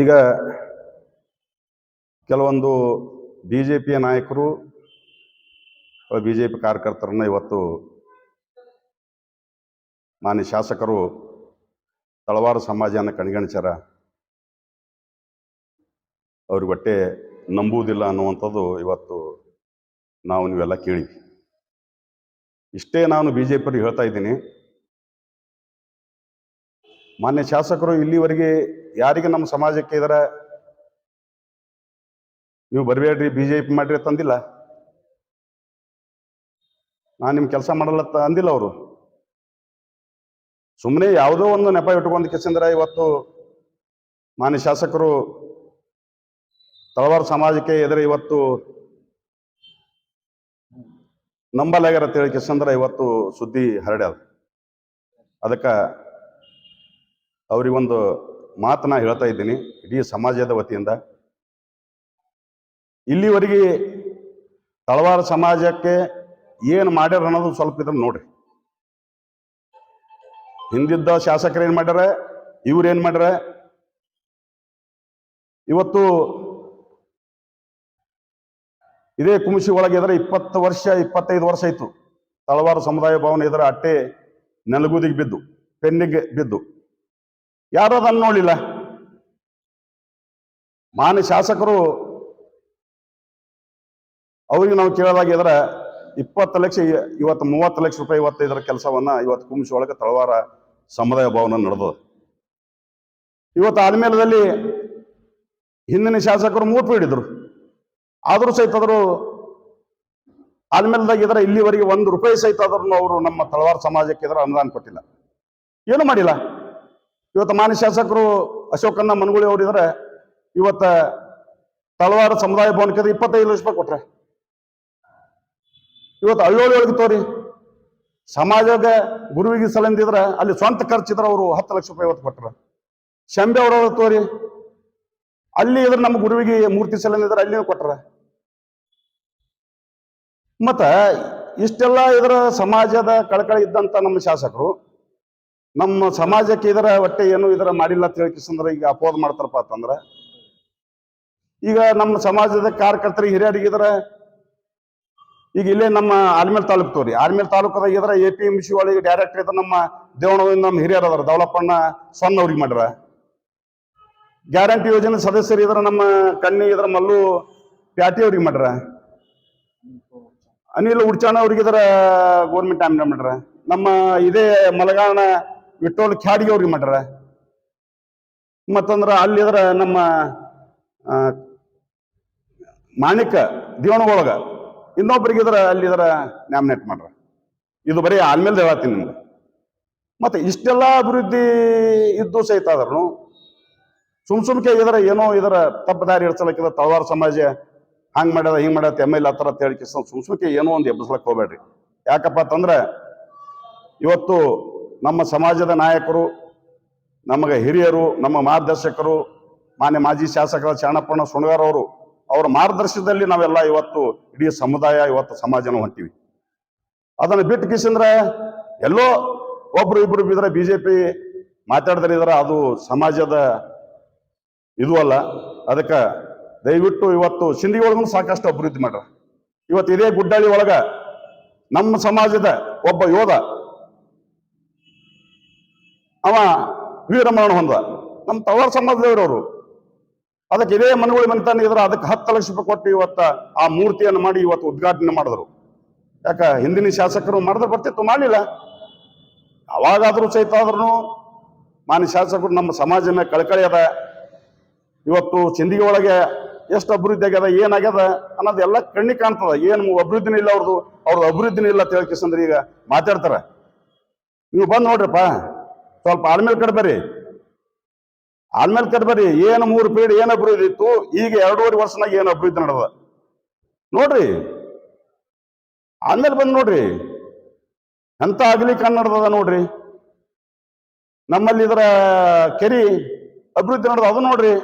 ಈಗ ಕೆಲವೊಂದು B J ಪಿಯ ನಾಯಕರು ಬಿ ಜೆ ಪಿ ಕಾರ್ಯಕರ್ತರನ್ನ ಇವತ್ತು ಮಾನ್ಯ ಶಾಸಕರು ತಳವಾರ ಸಮಾಜನ ಕಣ್ಗಣಿಸ್ಯಾರ. ಅವ್ರ ಬಟ್ಟೆ ನಂಬುವುದಿಲ್ಲ ಅನ್ನುವಂಥದ್ದು ಇವತ್ತು ನಾವು ನೀವೆಲ್ಲ ಕೇಳಿ ಇಷ್ಟೇ ನಾನು ಬಿ ಜೆ ಪಿಯವ್ರಿಗೆ ಹೇಳ್ತಾ ಇದ್ದೀನಿ. ಮಾನ್ಯ ಶಾಸಕರು, ಇಲ್ಲಿವರೆಗೆ ಯಾರಿಗೆ ನಮ್ಮ ಸಮಾಜಕ್ಕೆ ಇದರ ನೀವು ಬರಬೇಡ್ರಿ ಬಿ ಜೆ ಪಿ ಮಾಡ್ರಿ ತಂದಿಲ್ಲ. ನಾನು ನಿಮ್ಮ ಕೆಲಸ ಮಾಡಲ್ಲ ಅಂದಿಲ್ಲ ಅವರು. ಸುಮ್ಮನೆ ಯಾವುದೋ ಒಂದು ನೆಪ ಇಟ್ಕೊಂಡು ಕಿಸಿಂದ್ರ ಇವತ್ತು ಮಾನ್ಯ ಶಾಸಕರು ತಳವಾರ ಸಮಾಜಕ್ಕೆ ಎದುರು ಇವತ್ತು ನಂಬಲಾಗ್ಯಾರ ಅಂತೇಳಿ ಕಿಸಂದ್ರ ಇವತ್ತು ಸುದ್ದಿ ಹರಡ್ಯಾದ. ಅದಕ್ಕೆ ಅವರಿಗೊಂದು ಮಾತನ್ನ ಹೇಳ್ತಾ ಇದ್ದೀನಿ ಇಡೀ ಸಮಾಜದ ವತಿಯಿಂದ. ಇಲ್ಲಿವರೆಗೆ ತಳವಾರ ಸಮಾಜಕ್ಕೆ ಏನು ಮಾಡ್ಯಾರ ಅನ್ನೋದು ಸ್ವಲ್ಪ ಇದ್ರ ನೋಡ್ರಿ. ಹಿಂದಿದ್ದ ಶಾಸಕರು ಏನು ಮಾಡ್ಯಾರ, ಇವ್ರು ಏನು ಮಾಡ್ಯಾರ? ಇವತ್ತು ಇದೇ ಕುಮಿಸಿ ಒಳಗಿದ್ರೆ ಇಪ್ಪತ್ತು ವರ್ಷ, ಇಪ್ಪತ್ತೈದು ವರ್ಷ ಆಯ್ತು. ತಳವಾರ ಸಮುದಾಯ ಭವನ ಇದರ ಅಟ್ಟೆ ನೆಲಗುದಿಗೆ ಬಿದ್ದು, ಪೆನ್ನಿಗೆ ಬಿದ್ದು. ಯಾರು ಅದನ್ನು ನೋಡಿಲ್ಲ? ಮಾನ್ಯ ಶಾಸಕರು, ಅವ್ರಿಗೆ ನಾವು ಕೇಳೋದಾಗಿದ್ರೆ ಇಪ್ಪತ್ತು ಲಕ್ಷ, ಇವತ್ತು ಮೂವತ್ತು ಲಕ್ಷ ರೂಪಾಯಿ ಇವತ್ತು ಇದರ ಕೆಲಸವನ್ನ ಇವತ್ತು ಕುಂಸಿ ಒಳಗೆ ತಳವಾರ ಸಮುದಾಯ ಭವನ ನಡೆದದ. ಇವತ್ತು ಆದ್ಮೇಲದಲ್ಲಿ ಹಿಂದಿನ ಶಾಸಕರು ಮೂಟ್ ಹಿಡಿದ್ರು. ಆದರೂ ಸಹಿತ ಅವರು ಆದ್ಮೇಲದಾಗ ಇದರ ಇಲ್ಲಿವರೆಗೆ ಒಂದು ರೂಪಾಯಿ ಸಹಿತ ಆದ್ರೂ ಅವರು ನಮ್ಮ ತಳವಾರ ಸಮಾಜಕ್ಕೆ ಇದ್ರೆ ಅನುದಾನ ಕೊಟ್ಟಿಲ್ಲ. ಏನು ಮಾಡಿಲ್ಲ? ಇವತ್ತು ಮಾನ್ಯ ಶಾಸಕರು ಅಶೋಕನ್ನ ಮನಗುಳಿ ಅವರು ಇದ್ರೆ ಇವತ್ತ ತಳವಾರ ಸಮುದಾಯ ಭವನಕ್ಕೆ ಇಪ್ಪತ್ತೈದು ಲಕ್ಷ ರೂಪಾಯಿ ಕೊಟ್ರೆ. ಇವತ್ತು ಹಳ್ಳೋಳಿ ಒಳಗೆ ತೋರಿ. ಸಮಾಜದ ಗುರುವಿಗೆ ಸಲಂದಿದ್ರೆ ಅಲ್ಲಿ ಸ್ವಂತ ಖರ್ಚಿದ್ರೆ ಅವರು ಹತ್ತು ಲಕ್ಷ ರೂಪಾಯಿ ಇವತ್ತು ಕೊಟ್ರ. ಶಂಬೆ ಅವರ ತೋರಿ. ಅಲ್ಲಿ ಇದ್ರೆ ನಮ್ಮ ಗುರುವಿಗೆ ಮೂರ್ತಿ ಸಲಂದಿದ್ರೆ ಅಲ್ಲಿನೂ ಕೊಟ್ರ. ಮತ್ತ ಇಷ್ಟೆಲ್ಲ ಇದರ ಸಮಾಜದ ಕಳಕಳಿ ಇದ್ದಂತ ನಮ್ಮ ಶಾಸಕರು. ನಮ್ಮ ಸಮಾಜಕ್ಕೆ ಇದರ ಒಟ್ಟೆ ಏನು ಇದರ ಮಾಡಿಲ್ಲ ಅಂತ ಹೇಳ್ಕಿಸಂದ್ರೆ ಈಗ ಅಪೋದ ಮಾಡ್ತಾರಪ್ಪ ಅಂತಂದ್ರೆ, ಈಗ ನಮ್ಮ ಸಮಾಜದ ಕಾರ್ಯಕರ್ತರಿಗೆ ಹಿರಿಯರಿಗೆ ಈಗ ಇಲ್ಲೇ ನಮ್ಮ ಆಲ್ಮೇಲ್ ತಾಲೂಕು ತೋರಿ ಆಲ್ಮೇಲ್ ತಾಲೂಕದಾಗ ಇದ್ರ ಎ ಪಿ ಎಂ ಸಿ ಒಳಗೆ ಡೈರೆಕ್ಟರ್ ಇದ್ರ ನಮ್ಮ ದೇವಣದಿಂದ ನಮ್ಮ ಹಿರಿಯರ್ ಅದಾರ ದೌಲಪ್ಪಣ್ಣ ಸೊನ್ನ ಅವ್ರಿಗೆ ಮಾಡ್ರ. ಗ್ಯಾರಂಟಿ ಯೋಜನೆ ಸದಸ್ಯರು ಇದ್ರ ನಮ್ಮ ಕಣ್ಣಿ ಇದ್ರ ಮಲ್ಲು ಪ್ಯಾಟಿ ಅವ್ರಿಗೆ ಮಾಡ್ರ. ಅನಿಲ್ ಉಡ್ಚಾಣ ಅವ್ರಿಗೆ ಇದರ ಗೋರ್ಮೆಂಟ್ ಆಮ್ನ ಮಾಡ್ರ. ನಮ್ಮ ಇದೇ ಮಲಗಾಣ ವಿಠೋಲ್ ಖ್ಯಾಡಿಗೆ ಅವ್ರಿಗೆ ಮಾಡ್ರ ಮತ್ತಂದ್ರ ಅಲ್ಲಿ ಇದ್ರ ನಮ್ಮ ಮಾಣಿಕ ದಿವಣಗೊಳಗ ಇನ್ನೊಬ್ಬರಿಗೆ ಇದ್ರೆ ಅಲ್ಲಿ ಇದರ ನ್ಯಾಮಿನೇಟ್ ಮಾಡ್ರ ಇದು ಬರೀ ಆಲ್ಮೇಲೆ ಹೇಳತ್ತೀನಿ ನಿಮ್ಗೆ. ಮತ್ತೆ ಇಷ್ಟೆಲ್ಲ ಅಭಿವೃದ್ಧಿ ಇದ್ದು ಸಹಿತ ಆದ್ರೂ ಸುಮ್ ಸುಮ್ಕೆ ಇದರ ಏನೋ ಇದರ ತಪ್ಪು ದಾರಿ ಇಡ್ಸಲಕ್ಕಿದ ತಳವಾರ ಸಮಾಜ ಹಂಗ್ ಮಾಡ್ಯದ, ಹಿಂಗ್ ಮಾಡ್ಯದ, ಎಂ ಎಲ್ ಹತ್ರ ಹೇಳಿಕೆ ಸುಮ್ ಸುಮ್ಕೆ ಏನೋ ಒಂದು ಎಬ್ಬಿಸ್ಲಕ್ ಹೋಗ್ಬೇಡ್ರಿ ಯಾಕಪ್ಪ ಅಂತಂದ್ರೆ ಇವತ್ತು ನಮ್ಮ ಸಮಾಜದ ನಾಯಕರು, ನಮಗೆ ಹಿರಿಯರು, ನಮ್ಮ ಮಾರ್ಗದರ್ಶಕರು, ಮಾನ್ಯ ಮಾಜಿ ಶಾಸಕರ ಚಾಣಪ್ಪಣ್ಣ ಸುಣಗಾರ್ ಅವರು, ಅವರ ಮಾರ್ಗದರ್ಶನದಲ್ಲಿ ನಾವೆಲ್ಲ ಇವತ್ತು ಇಡೀ ಸಮುದಾಯ ಇವತ್ತು ಸಮಾಜನ ಹೊಂಟಿವಿ. ಅದನ್ನು ಬಿಟ್ಟು ಕಿಸಿಂದ್ರೆ ಎಲ್ಲೋ ಒಬ್ರು ಇಬ್ರು ಬಿದ್ರೆ ಬಿಜೆಪಿ ಮಾತಾಡಿದ್ರೆ ಇದ್ರೆ, ಅದು ಸಮಾಜದ ಇದು ಅಲ್ಲ. ಅದಕ್ಕೆ ದಯವಿಟ್ಟು ಇವತ್ತು ಸಿಂಧಿ ಒಳಗೂ ಸಾಕಷ್ಟು ಅಭಿವೃದ್ಧಿ ಮಾಡ್ರ. ಇವತ್ತು ಇದೇ ಗುಡ್ಡಳ್ಳಿ ಒಳಗ ನಮ್ಮ ಸಮಾಜದ ಒಬ್ಬ ಯೋಧ ಅವ ವೀರಮರಣ ಹೊಂದ ನಮ್ಮ ತವರ ಸಮಾಜದವರವರು. ಅದಕ್ಕೆ ಇದೇ ಮನಗಳು ಮನೆತನ ಇದ್ರ, ಅದಕ್ಕೆ ಹತ್ತು ಲಕ್ಷ ರೂಪಾಯಿ ಕೊಟ್ಟು ಇವತ್ತ ಆ ಮೂರ್ತಿಯನ್ನು ಮಾಡಿ ಇವತ್ತು ಉದ್ಘಾಟನೆ ಮಾಡಿದ್ರು. ಯಾಕ, ಹಿಂದಿನ ಶಾಸಕರು ಮಾಡಿದ್ರೆ ಬರ್ತಿತ್ತು ಮಾಡಲಿಲ್ಲ. ಅವಾಗಾದ್ರೂ ಸಹಿತ ಆದ್ರೂ ಮಾನ್ಯ ಶಾಸಕರು ನಮ್ಮ ಸಮಾಜ ಮೇಲೆ ಕಳಕಳಿ ಅದ. ಇವತ್ತು ಚಿಂದಿಗೆ ಒಳಗೆ ಎಷ್ಟು ಅಭಿವೃದ್ಧಿ ಆಗ್ಯದ ಏನಾಗ್ಯದ ಅನ್ನೋದು ಎಲ್ಲ ಕಣ್ಣಿಗೆ ಕಾಣ್ತದ. ಏನು ಅಭಿವೃದ್ಧಿನೂ ಇಲ್ಲ ಅವ್ರದ್ದು ಅವ್ರದ್ದು ಅಭಿವೃದ್ಧಿನೂ ಇಲ್ಲ ತಿಳ್ಕಿಸಂದ್ರೆ ಈಗ ಮಾತಾಡ್ತಾರೆ. ನೀವು ಬಂದು ನೋಡ್ರಿಪ್ಪ. ಸ್ವಲ್ಪ ಆದ್ಮೇಲೆ ಕಡೆ ಆಲ್ಮೇಲೆ ಕಡೆ ಬರ್ರಿ. ಏನು ಮೂರು ಪೀಡ್, ಏನು ಅಭಿವೃದ್ಧಿ ಇತ್ತು? ಈಗ ಎರಡೂವರೆ ವರ್ಷನಾಗ ಏನು ಅಭಿವೃದ್ಧಿ ನಡೆದ ನೋಡ್ರಿ. ಆದ್ಮೇಲೆ ಬಂದು ನೋಡ್ರಿ. ಎಂತ ಅಗಲಿ ಕನ್ನಡದ ನೋಡ್ರಿ. ನಮ್ಮಲ್ಲಿ ಇದರ ಕೆರಿ ಅಭಿವೃದ್ಧಿ ನಡೆದ ಅದು ನೋಡ್ರಿ.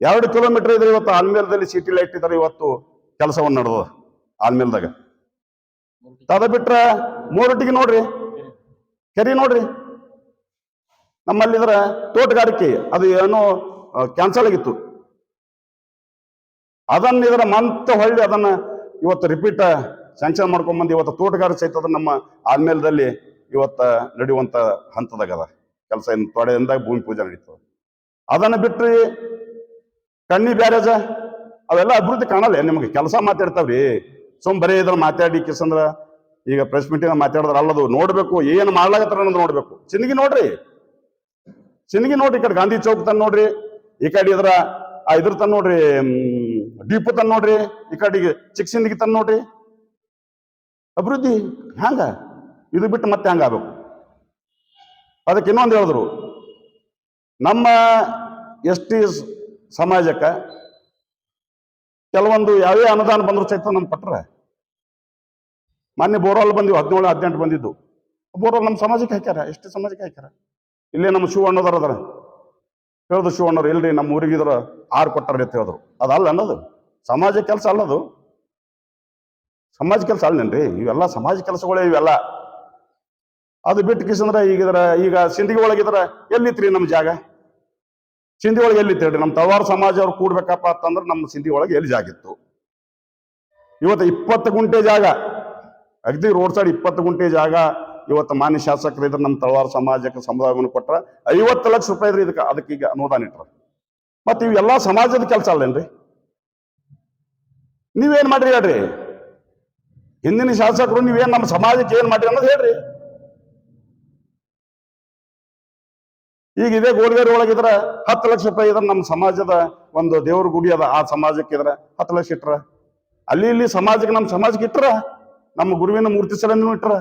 ಎರಡು ಕಿಲೋಮೀಟರ್ ಇದ್ರೆ ಇವತ್ತು ಆಲ್ಮೇಲದಲ್ಲಿ ಸಿಟಿ ಲೈಟ್ ಇದ್ದಾರೆ ಇವತ್ತು ಕೆಲಸವನ್ನು ನಡೆದ ಆಲ್ಮೇಲ್ದಾಗ ತದ ಬಿಟ್ರ ಮೂರೊಟ್ಟಿಗೆ ನೋಡ್ರಿ. ಕೆರಿ ನೋಡ್ರಿ. ನಮ್ಮಲ್ಲಿ ಇದರ ತೋಟಗಾರಿಕೆ ಅದು ಏನೋ ಕ್ಯಾನ್ಸಲ್ ಆಗಿತ್ತು. ಅದನ್ನ ಇದರ ಮಂತ ಹೊಳ್ಳಿ ಅದನ್ನ ಇವತ್ತು ರಿಪೀಟ್ ಸ್ಯಾಂಕ್ಷನ್ ಮಾಡ್ಕೊಂಡ್ಬಂದು ಇವತ್ತು ತೋಟಗಾರಿಕೆ ಸಹಿತ ಅದನ್ನ ನಮ್ಮ ಆದ್ಮೇಲದಲ್ಲಿ ಇವತ್ತ ನಡೆಯುವಂತ ಹಂತದಾಗ ಅದ ಕೆಲಸ ಇನ್ನು ತೊಡೆಯಿಂದ ಭೂಮಿ ಪೂಜೆ ನಡೀತದೆ. ಅದನ್ನ ಬಿಟ್ರಿ ಕಣ್ಣಿ ಬ್ಯಾರೇಜ, ಅವೆಲ್ಲ ಅಭಿವೃದ್ಧಿ ಕಾಣಲ್ಲ. ನಿಮಗೆ ಕೆಲಸ ಮಾತಾಡ್ತಾವ್ರಿ. ಸುಮ್ ಬರೀ ಇದ್ರ ಮಾತಾಡಿ ಕಿಸಂದ್ರ, ಈಗ ಪ್ರೆಸ್ ಮೀಟಿಂಗ್ ಮಾತಾಡಿದ್ರ ಅಲ್ಲದು ನೋಡ್ಬೇಕು, ಏನು ಮಾಡ್ಲಾಗತ್ತಾರ ಅನ್ನೋದು ನೋಡ್ಬೇಕು. ಚಿನ್ಗಿ ನೋಡ್ರಿ. ಚಿನ್ಗಿ ನೋಡ್ರಿ ಈ ಕಡೆ ಗಾಂಧಿ ಚೌಕ್ ತನ್ ನೋಡ್ರಿ, ಈ ಕಡೆ ಇದ್ರ, ಆ ಇದ್ರ ತನ್ ನೋಡ್ರಿ ಡೀಪು ತನ್ ನೋಡ್ರಿ, ಈ ಕಡೆಗೆ ಚಿಕ್ಸಿಂದಿಗೆ ತನ್ ನೋಡ್ರಿ. ಅಭಿವೃದ್ಧಿ ಹ್ಯಾಂಗ? ಇದು ಬಿಟ್ಟು ಮತ್ತೆ ಹಂಗ ಆಗ್ಬೇಕು? ಅದಕ್ಕೆ ಇನ್ನೊಂದು ಹೇಳಿದ್ರು, ನಮ್ಮ ಎಸ್ ಟಿ ಸಮಾಜಕ್ಕೆ ಕೆಲವೊಂದು ಯಾವ್ಯಾವ ಅನುದಾನ ಬಂದ್ರು ಸಹಿತ ನಮ್ಮ ಪಟ್ರ ಮೊನ್ನೆ ಬೋರ್ವೆಲ್ ಬಂದಿವು, ಹದಿನೇಳು, ಹದಿನೆಂಟು ಬಂದಿದ್ದು. ಬೋರ್ವೆಲ್ ನಮ್ಮ ಸಮಾಜಕ್ಕೆ ಹಾಕ್ಯಾರ ಎಷ್ಟು ಸಮಾಜಕ್ಕೆ ಹಾಕ್ಯಾರ. ಇಲ್ಲೇ ನಮ್ಮ ಶಿವಣ್ಣದವ್ರು ಅದಾರ. ಹೇಳಿದ್ರು ಶಿವಣ್ಣವ್ರು, ಇಲ್ರಿ ನಮ್ಮ ಊರಿಗೆ ಇದ್ರ ಆರು ಕೊಟ್ಟಾರ ಅಂತ ಹೇಳಿದ್ರು. ಅದಲ್ಲ ಅನ್ನೋದು. ಸಮಾಜ ಕೆಲಸ ಅಲ್ಲದು. ಸಮಾಜ ಕೆಲಸ ಅಲ್ಲೇನ್ರಿ? ಇವೆಲ್ಲ ಸಮಾಜ ಕೆಲಸಗಳೇ ಇವೆಲ್ಲ. ಅದು ಬಿಟ್ಟು ಕಿಸಂದ್ರೆ ಈಗ ಇದರ, ಈಗ ಸಿಂಧಿಗೆ ಒಳಗಿದ್ರ ಎಲ್ಲಿತ್ರಿ ನಮ್ಮ ಜಾಗ? ಸಿಂಧಿ ಒಳಗೆ ಎಲ್ಲಿ ಹೇಳ್ರಿ ನಮ್ಮ ತಳವಾರ ಸಮಾಜ ಅವ್ರು ಕೂಡ್ಬೇಕಪ್ಪ ಅಂತಂದ್ರೆ ನಮ್ಮ ಸಿಂಧಿ ಒಳಗೆ ಎಲ್ಲಿ ಜಾಗ ಇತ್ತು? ಇವತ್ತು ಇಪ್ಪತ್ತು ಗುಂಟೆ ಜಾಗ. ಅಗದಿ ರೋಡ್ ಸೈಡ್ ಇಪ್ಪತ್ತು ಗುಂಟೆ ಜಾಗ. ಇವತ್ತು ಮಾನ್ಯ ಶಾಸಕರು ಇದ್ರೆ ನಮ್ಮ ತಳವಾರ ಸಮಾಜಕ್ಕೆ ಸಮುದಾಯವನ್ನು ಕೊಟ್ರ ಐವತ್ತು ಲಕ್ಷ ರೂಪಾಯಿ ಇದ್ರೆ ಇದಕ್ಕೆ ಅದಕ್ಕೆ ಈಗ ಅನುದಾನ ಇಟ್ರ. ಮತ್ತೆ ಇವೆಲ್ಲ ಸಮಾಜದ ಕೆಲಸ ಅಲ್ಲೇನ್ರಿ? ನೀವೇನ್ ಮಾಡ್ರಿ ಹೇಳ್ರಿ? ಹಿಂದಿನ ಶಾಸಕರು ನೀವೇನ್ ನಮ್ಮ ಸಮಾಜಕ್ಕೆ ಏನ್ ಮಾಡ್ರಿ ಅನ್ನೋದು ಹೇಳ್ರಿ. ಈಗ ಇದೇ ಗೋಲ್ಗೇರಿ ಒಳಗಿದ್ರೆ ಹತ್ತು ಲಕ್ಷ ರೂಪಾಯಿ ಇದ್ರೆ ನಮ್ಮ ಸಮಾಜದ ಒಂದು ದೇವ್ರ ಗುಡಿ ಅದ, ಆ ಸಮಾಜಕ್ಕೆ ಇದ್ರ ಹತ್ತು ಲಕ್ಷ ಇಟ್ರ. ಅಲ್ಲಿ ಇಲ್ಲಿ ಸಮಾಜಕ್ಕೆ ನಮ್ಮ ಸಮಾಜಕ್ಕೆ ಇಟ್ರ, ನಮ್ಮ ಗುರುವಿನ ಮೂರ್ತಿ ಸಲನ್ನು ಇಟ್ರ.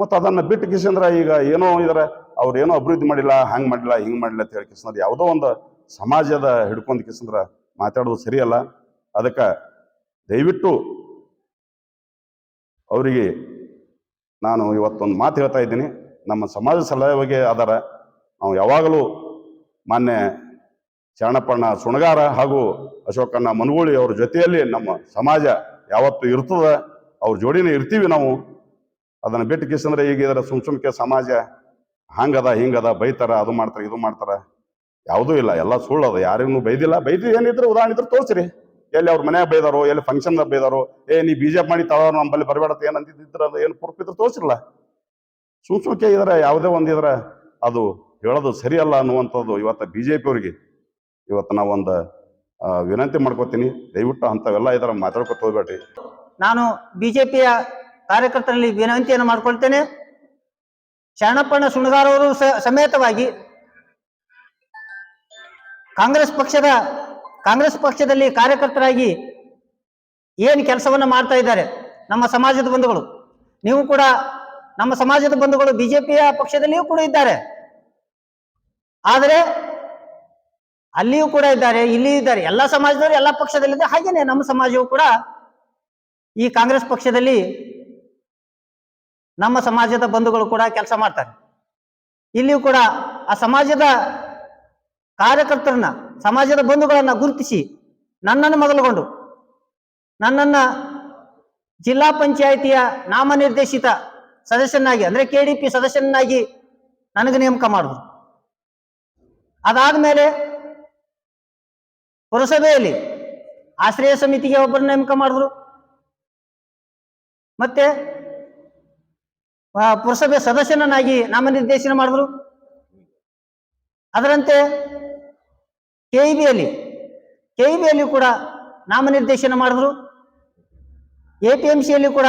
ಮತ್ತ ಅದನ್ನ ಬಿಟ್ಟು ಕಿಸಂದ್ರ ಈಗ ಏನೋ ಇದ್ರ ಅವ್ರು ಏನೋ ಅಭಿವೃದ್ಧಿ ಮಾಡಿಲ್ಲ, ಹಂಗ್ ಮಾಡಿಲ್ಲ ಹಿಂಗೆ ಮಾಡಿಲ್ಲ ಅಂತ ಹೇಳಿ ಕಿಸಂದ್ರ ಯಾವುದೋ ಒಂದು ಸಮಾಜದ ಹಿಡ್ಕೊಂಡ್ ಕಿಸಂದ್ರ ಮಾತಾಡೋದು ಸರಿಯಲ್ಲ. ಅದಕ್ಕೆ ದಯವಿಟ್ಟು ಅವರಿಗೆ ನಾನು ಇವತ್ತೊಂದು ಮಾತು ಹೇಳ್ತಾ ಇದ್ದೀನಿ. ನಮ್ಮ ಸಮಾಜ ಸಲಹೆಗೆ ಅದರ ನಾವು ಯಾವಾಗಲೂ ಮಾನ್ಯ ಶರಣಪ್ಪಣ್ಣ ಸುಣಗಾರ ಹಾಗೂ ಅಶೋಕಣ್ಣ ಮನಗೂಳಿ ಅವ್ರ ಜೊತೆಯಲ್ಲಿ ನಮ್ಮ ಸಮಾಜ ಯಾವತ್ತು ಇರ್ತದ, ಅವ್ರ ಜೋಡಿನೇ ಇರ್ತೀವಿ ನಾವು. ಅದನ್ನ ಬಿಟ್ಟು ಕಿಸಂದ್ರೆ ಈಗ ಇದರ ಸುಮ್ ಸುಮ್ಕೆ ಸಮಾಜ ಹಂಗದ, ಹಿಂಗದ, ಬೈತಾರ, ಅದು ಮಾಡ್ತಾರ, ಇದು ಮಾಡ್ತಾರ. ಯಾವುದೂ ಇಲ್ಲ, ಎಲ್ಲ ಸುಳ್ಳು ಅದ ಯಾರಿಗೂ ಬೈದಿಲ್ಲ. ಬೈದಿ ಏನಿದ್ರು ಉದಾಹರಣೆ ಇದ್ರೆ ತೋರಿಸ್ರಿ. ಎಲ್ಲಿ ಅವ್ರ ಮನ್ಯಾಗ ಬೈದಾರೋ, ಎಲ್ಲಿ ಫಂಕ್ಷನ್ ಬೈದಾರೋ, ಏ, ನೀ ಬಿಜೆಪಿ ಮಾಡಿ ತಳ ನಮ್ಮಲ್ಲಿ ಬರಬೇಡತ್ತೆ ಏನ್ ಅಂತಿದ್ರ ಅದು ಏನು ಪ್ರೂಫ್ ಇದ್ರೆ ತೋರಿಸಿರಲ್ಲ ಸುಮ್ ಸುಮ್ಕೆ ಇದ್ರ, ಯಾವುದೇ ಒಂದು ಇದ್ರ, ಅದು ಹೇಳೋದು ಸರಿಯಲ್ಲ ಅನ್ನುವಂಥದ್ದು ಇವತ್ತು ಬಿ ಜೆ ಪಿ ಅವರಿಗೆ. ಇವತ್ತು ಒಂದು ವಿನಂತಿ ಮಾಡ್ಕೋತೀನಿ. ದಯವಿಟ್ಟು ಅಂಥವೆಲ್ಲ ಇದರ ಮಾತಾಡ್ಕೊತ ಹೋಗ್ಬೇಡ್ರಿ. ನಾನು ಬಿಜೆಪಿಯ ಕಾರ್ಯಕರ್ತರಲ್ಲಿ ವಿನಂತಿಯನ್ನು ಮಾಡಿಕೊಳ್ತೇನೆ. ಶರಣಪ್ಪಣ್ಣ ಸುಣಗಾರ್ ಅವರು ಸಮೇತವಾಗಿ ಕಾಂಗ್ರೆಸ್ ಪಕ್ಷದ, ಕಾಂಗ್ರೆಸ್ ಪಕ್ಷದಲ್ಲಿ ಕಾರ್ಯಕರ್ತರಾಗಿ ಏನು ಕೆಲಸವನ್ನು ಮಾಡ್ತಾ ಇದ್ದಾರೆ ನಮ್ಮ ಸಮಾಜದ ಬಂಧುಗಳು. ನೀವು ಕೂಡ ನಮ್ಮ ಸಮಾಜದ ಬಂಧುಗಳು ಬಿಜೆಪಿಯ ಪಕ್ಷದಲ್ಲಿಯೂ ಕೂಡ ಇದ್ದಾರೆ. ಆದರೆ ಅಲ್ಲಿಯೂ ಕೂಡ ಇದ್ದಾರೆ, ಇಲ್ಲಿಯೂ ಇದ್ದಾರೆ. ಎಲ್ಲ ಸಮಾಜದವರು ಎಲ್ಲ ಪಕ್ಷದಲ್ಲಿದ್ದಾರೆ. ಹಾಗೇನೆ ನಮ್ಮ ಸಮಾಜವು ಕೂಡ ಈ ಕಾಂಗ್ರೆಸ್ ಪಕ್ಷದಲ್ಲಿ ನಮ್ಮ ಸಮಾಜದ ಬಂಧುಗಳು ಕೂಡ ಕೆಲಸ ಮಾಡ್ತಾರೆ. ಇಲ್ಲಿಯೂ ಕೂಡ ಆ ಸಮಾಜದ ಕಾರ್ಯಕರ್ತರನ್ನ, ಸಮಾಜದ ಬಂಧುಗಳನ್ನ ಗುರುತಿಸಿ ನನ್ನನ್ನು ಮೊದಲುಗೊಂಡು, ನನ್ನನ್ನ ಜಿಲ್ಲಾ ಪಂಚಾಯಿತಿಯ ನಾಮನಿರ್ದೇಶಿತ ಸದಸ್ಯನಾಗಿ ಅಂದ್ರೆ ಕೆ ಡಿ ಪಿ ಸದಸ್ಯನಾಗಿ ನನಗೆ ನೇಮಕ ಮಾಡಿದ್ರು. ಅದಾದ್ಮೇಲೆ ಪುರಸಭೆಯಲ್ಲಿ ಆಶ್ರಯ ಸಮಿತಿಗೆ ಒಬ್ಬರು ನೇಮಕ ಮಾಡಿದ್ರು. ಮತ್ತೆ ಪುರಸಭೆ ಸದಸ್ಯನನ್ನಾಗಿ ನಾಮನಿರ್ದೇಶನ ಮಾಡಿದ್ರು. ಅದರಂತೆ ಕೆ ಇ ಬಿಯಲ್ಲಿ ಕೆ ಇ ಬಿಯಲ್ಲಿ ಕೂಡ ನಾಮನಿರ್ದೇಶನ ಮಾಡಿದ್ರು. ಎ ಪಿ ಎಂ ಸಿಯಲ್ಲಿ ಕೂಡ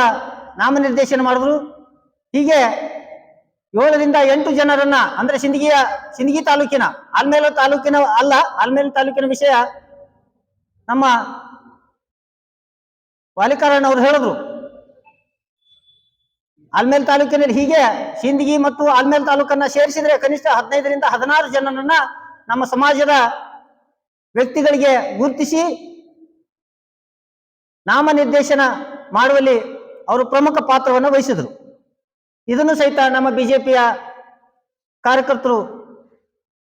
ನಾಮನಿರ್ದೇಶನ ಮಾಡಿದ್ರು. ಹೀಗೆ ಏಳರಿಂದ ಎಂಟು ಜನರನ್ನ, ಅಂದ್ರೆ ಸಿಂದಗಿಯ, ಸಿಂದಗಿ ತಾಲೂಕಿನ, ಆಲ್ಮೇಲ ತಾಲೂಕಿನ ಅಲ್ಲ, ಆಲ್ಮೇಲ ತಾಲೂಕಿನ ವಿಷಯ ನಮ್ಮ ವಾಲಿಕಾರಣ್ಣ ಅವರು ಹೇಳಿದ್ರು. ಆಲ್ಮೇಲ್ ತಾಲೂಕಿನಲ್ಲಿ ಹೀಗೆ ಸಿಂದಗಿ ಮತ್ತು ಆಲ್ಮೇಲ್ ತಾಲೂಕನ್ನ ಸೇರಿಸಿದ್ರೆ ಕನಿಷ್ಠ ಹದಿನೈದರಿಂದ ಹದಿನಾರು ಜನರನ್ನ ನಮ್ಮ ಸಮಾಜದ ವ್ಯಕ್ತಿಗಳಿಗೆ ಗುರುತಿಸಿ ನಾಮನಿರ್ದೇಶನ ಮಾಡುವಲ್ಲಿ ಅವರು ಪ್ರಮುಖ ಪಾತ್ರವನ್ನು ವಹಿಸಿದರು. ಇದನ್ನು ಸಹಿತ ನಮ್ಮ ಬಿಜೆಪಿಯ ಕಾರ್ಯಕರ್ತರು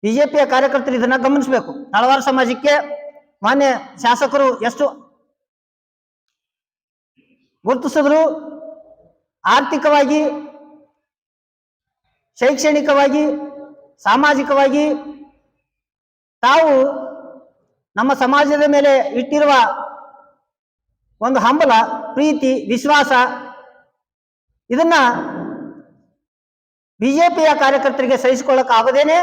ಬಿಜೆಪಿಯ ಕಾರ್ಯಕರ್ತರು ಇದನ್ನ ಗಮನಿಸಬೇಕು. ನಳವಾರ ಸಮಾಜಕ್ಕೆ ಮಾನ್ಯ ಶಾಸಕರು ಎಷ್ಟು ಗುರುತಿಸಿದ್ರು? ಆರ್ಥಿಕವಾಗಿ, ಶೈಕ್ಷಣಿಕವಾಗಿ, ಸಾಮಾಜಿಕವಾಗಿ ತಾವು ನಮ್ಮ ಸಮಾಜದ ಮೇಲೆ ಇಟ್ಟಿರುವ ಒಂದು ಹಂಬಲ, ಪ್ರೀತಿ, ವಿಶ್ವಾಸ, ಇದನ್ನ ಪಿಯ ಕಾರ್ಯಕರ್ತರಿಗೆ ಸಹಿಸಿಕೊಳ್ಳಕ್ ಆಗದೇನೆ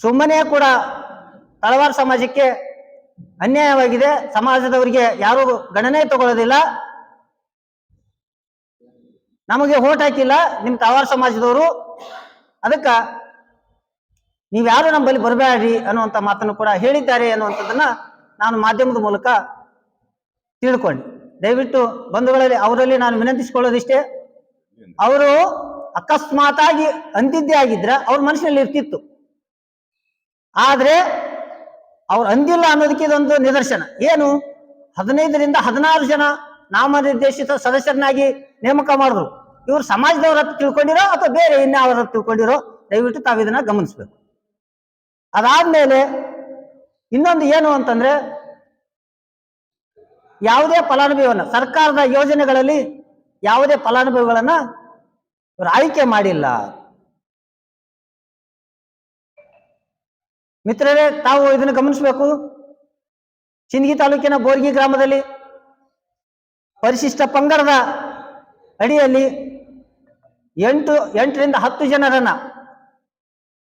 ಸುಮ್ಮನೆ ಕೂಡ ತಳವಾರ ಸಮಾಜಕ್ಕೆ ಅನ್ಯಾಯವಾಗಿದೆ. ಸಮಾಜದವರಿಗೆ ಯಾರು ಗಣನೆ ತಗೊಳ್ಳೋದಿಲ್ಲ. ನಮಗೆ ಓಟ್ ಹಾಕಿಲ್ಲ, ನಿಮ್ ತಾವಾರ ಸಮಾಜದವರು. ಅದಕ್ಕ ನೀವ್ಯಾರು ನಮ್ಮಲ್ಲಿ ಬರಬೇಡ್ರಿ ಅನ್ನುವಂಥ ಮಾತನ್ನು ಕೂಡ ಹೇಳಿದ್ದಾರೆ ಅನ್ನುವಂಥದ್ದನ್ನ ನಾನು ಮಾಧ್ಯಮದ ಮೂಲಕ ತಿಳ್ಕೊಂಡೆ ದಯವಿಟ್ಟು ಬಂಧುಗಳಲ್ಲಿ, ಅವರಲ್ಲಿ ನಾನು ವಿನಂತಿಸಿಕೊಳ್ಳೋದಿಷ್ಟೇ, ಅವರು ಅಕಸ್ಮಾತಾಗಿ ಅಂದಿದ್ದೇ ಆಗಿದ್ರೆ ಅವ್ರ ಮನಸ್ಸಿನಲ್ಲಿ ಇರ್ತಿತ್ತು. ಆದ್ರೆ ಅವ್ರು ಅಂದಿಲ್ಲ ಅನ್ನೋದಕ್ಕೆ ಇದೊಂದು ನಿದರ್ಶನ. ಏನು? ಹದಿನೈದರಿಂದ ಹದಿನಾರು ಜನ ನಾಮನಿರ್ದೇಶಿತ ಸದಸ್ಯರನ್ನಾಗಿ ನೇಮಕ ಮಾಡಿದ್ರು. ಇವ್ರು ಸಮಾಜದವ್ರ ಹತ್ರ ತಿಳ್ಕೊಂಡಿರೋ ಅಥವಾ ಬೇರೆ ಇನ್ಯಾವ್ರ ಹತ್ರ ತಿಳ್ಕೊಂಡಿರೋ, ದಯವಿಟ್ಟು ತಾವು ಇದನ್ನ ಗಮನಿಸ್ಬೇಕು. ಅದಾದ್ಮೇಲೆ ಇನ್ನೊಂದು ಏನು ಅಂತಂದ್ರೆ, ಯಾವುದೇ ಫಲಾನುಭವಿಯನ್ನ, ಸರ್ಕಾರದ ಯೋಜನೆಗಳಲ್ಲಿ ಯಾವುದೇ ಫಲಾನುಭವಿಗಳನ್ನ ಇವರು ಆಯ್ಕೆ ಮಾಡಿಲ್ಲ. ಮಿತ್ರರೇ, ತಾವು ಇದನ್ನು ಗಮನಿಸಬೇಕು. ಸಿಂದಗಿ ತಾಲೂಕಿನ ಬೋರ್ಗಿ ಗ್ರಾಮದಲ್ಲಿ ಪರಿಶಿಷ್ಟ ಪಂಗಡದ ಅಡಿಯಲ್ಲಿ ಎಂಟು, ಎಂಟರಿಂದ ಹತ್ತು ಜನರನ್ನ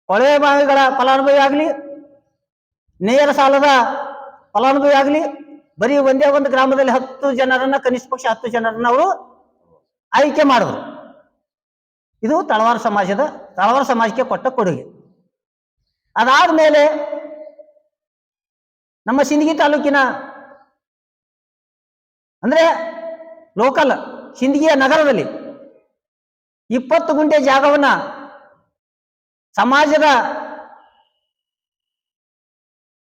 ಕೊಳವೆ ಬಾವಿಗಳ ಫಲಾನುಭವಿ ಆಗಲಿ, ನೇರ ಸಾಲದ ಫಲಾನುಭವಿ ಆಗಲಿ, ಬರೀ ಒಂದೇ ಒಂದು ಗ್ರಾಮದಲ್ಲಿ ಹತ್ತು ಜನರನ್ನ, ಕನಿಷ್ಠ ಪಕ್ಷ ಹತ್ತು ಜನರನ್ನ ಅವರು ಆಯ್ಕೆ ಮಾಡಿದ್ರು. ಇದು ತಳವಾರ ಸಮಾಜದ, ತಳವಾರ ಸಮಾಜಕ್ಕೆ ಕೊಟ್ಟ ಕೊಡುಗೆ. ಅದಾದ ಮೇಲೆ ನಮ್ಮ ಸಿಂದಗಿ ತಾಲೂಕಿನ ಅಂದ್ರೆ ಲೋಕಲ್ ಸಿಂದಗಿಯ ನಗರದಲ್ಲಿ ಇಪ್ಪತ್ತು ಗುಂಟೆ ಜಾಗವನ್ನ ಸಮಾಜದ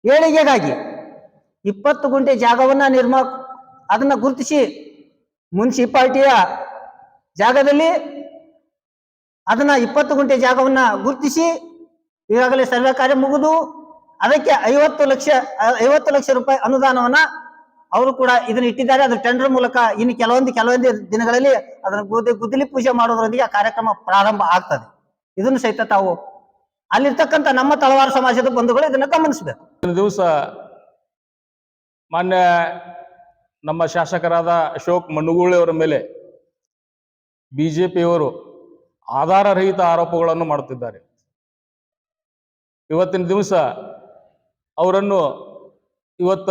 ಏಳಿಗೆಗಾಗಿ ಇಪ್ಪತ್ತು ಗುಂಟೆ ಜಾಗವನ್ನ ನಿರ್ಮಾ, ಅದನ್ನ ಗುರುತಿಸಿ ಮುನ್ಸಿಪಾಲ್ಟಿಯ ಜಾಗದಲ್ಲಿ ಅದನ್ನ ಇಪ್ಪತ್ತು ಗುಂಟೆ ಜಾಗವನ್ನ ಗುರುತಿಸಿ ಈಗಾಗಲೇ ಸರ್ವೆ ಕಾರ್ಯ ಮುಗಿದು ಅದಕ್ಕೆ ಐವತ್ತು ಲಕ್ಷ ಐವತ್ತು ಲಕ್ಷ ರೂಪಾಯಿ ಅನುದಾನವನ್ನ ಅವರು ಕೂಡ ಇದನ್ನ ಇಟ್ಟಿದ್ದಾರೆ. ಅದ್ರ ಟೆಂಡರ್ ಮೂಲಕ ಇನ್ನು ಕೆಲವೊಂದು ಕೆಲವೊಂದು ದಿನಗಳಲ್ಲಿ ಅದನ್ನ ಗುದ್ದಿ ಗುದ್ದಲಿ ಪೂಜೆ ಮಾಡೋದ್ರೊಂದಿಗೆ ಆ ಕಾರ್ಯಕ್ರಮ ಪ್ರಾರಂಭ ಆಗ್ತದೆ. ಇದನ್ನು ಸಹಿತ ತಾವು ಅಲ್ಲಿರ್ತಕ್ಕಂಥ ನಮ್ಮ ತಳವಾರ ಸಮಾಜದ ಬಂಧುಗಳು ಇದನ್ನ ಗಮನಿಸಬೇಕು. ದಿವಸ ಮಾನ್ಯ ನಮ್ಮ ಶಾಸಕರಾದ ಅಶೋಕ್ ಮಣ್ಣುಗೂಳಿ ಅವರ ಮೇಲೆ ಬಿಜೆಪಿಯವರು ಆಧಾರರಹಿತ ಆರೋಪಗಳನ್ನು ಮಾಡುತ್ತಿದ್ದಾರೆ. ಇವತ್ತಿನ ದಿವಸ ಅವರನ್ನು ಇವತ್ತ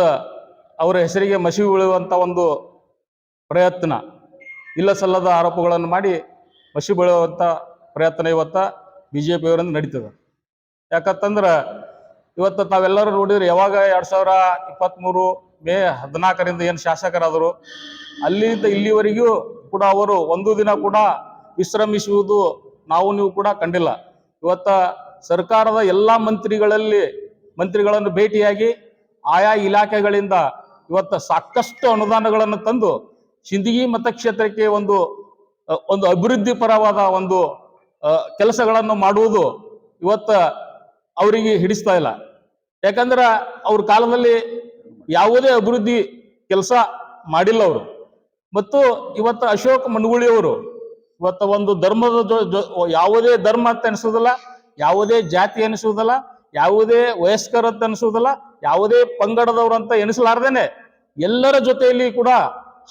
ಅವರ ಹೆಸರಿಗೆ ಮಸಿ ಬೀಳುವಂಥ ಒಂದು ಪ್ರಯತ್ನ. ಇಲ್ಲ ಸಲ್ಲದ ಆರೋಪಗಳನ್ನು ಮಾಡಿ ಮಸಿ ಬೀಳುವಂಥ ಪ್ರಯತ್ನ ಇವತ್ತ ಬಿ ಜೆ ಪಿಯವರಿಂದ ನಡೀತದೆ. ಯಾಕಂತಂದ್ರೆ ಇವತ್ತು ತಾವೆಲ್ಲರೂ ನೋಡಿದ್ರೆ ಯಾವಾಗ ಎರಡು ಸಾವಿರ ಇಪ್ಪತ್ತ್ಮೂರು ಮೇ ಹದಿನಾಲ್ಕರಿಂದ ಏನು ಶಾಸಕರಾದರು, ಅಲ್ಲಿಂದ ಇಲ್ಲಿವರೆಗೂ ಕೂಡ ಅವರು ಒಂದು ದಿನ ಕೂಡ ವಿಶ್ರಮಿಸುವುದು ನಾವು ನೀವು ಕೂಡ ಕಂಡಿಲ್ಲ. ಇವತ್ತ ಸರ್ಕಾರದ ಎಲ್ಲ ಮಂತ್ರಿಗಳಲ್ಲಿ ಮಂತ್ರಿಗಳನ್ನು ಭೇಟಿಯಾಗಿ ಆಯಾ ಇಲಾಖೆಗಳಿಂದ ಇವತ್ತು ಸಾಕಷ್ಟು ಅನುದಾನಗಳನ್ನು ತಂದು ಸಿಂದಗಿ ಮತಕ್ಷೇತ್ರಕ್ಕೆ ಒಂದು ಒಂದು ಅಭಿವೃದ್ಧಿ ಪರವಾದ ಒಂದು ಕೆಲಸಗಳನ್ನು ಮಾಡುವುದು ಇವತ್ತ ಅವರಿಗೆ ಹಿಡಿಸ್ತಾ ಇಲ್ಲ. ಯಾಕಂದ್ರೆ ಅವ್ರ ಕಾಲದಲ್ಲಿ ಯಾವುದೇ ಅಭಿವೃದ್ಧಿ ಕೆಲಸ ಮಾಡಿಲ್ಲ ಅವರು. ಮತ್ತು ಇವತ್ತು ಅಶೋಕ್ ಮನಗುಳಿಯವರು ಇವತ್ತು ಒಂದು ಧರ್ಮದ ಯಾವುದೇ ಧರ್ಮ ಅಂತ ಅನಿಸೋದಿಲ್ಲ, ಯಾವುದೇ ಜಾತಿ ಅನಿಸೋದಿಲ್ಲ, ಯಾವುದೇ ವಯಸ್ಕರ ಅಂತ ಅನಿಸೋದಿಲ್ಲ, ಯಾವುದೇ ಪಂಗಡದವರು ಅಂತ ಎನಿಸಲಾರ್ದೇನೆ ಎಲ್ಲರ ಜೊತೆಯಲ್ಲಿ ಕೂಡ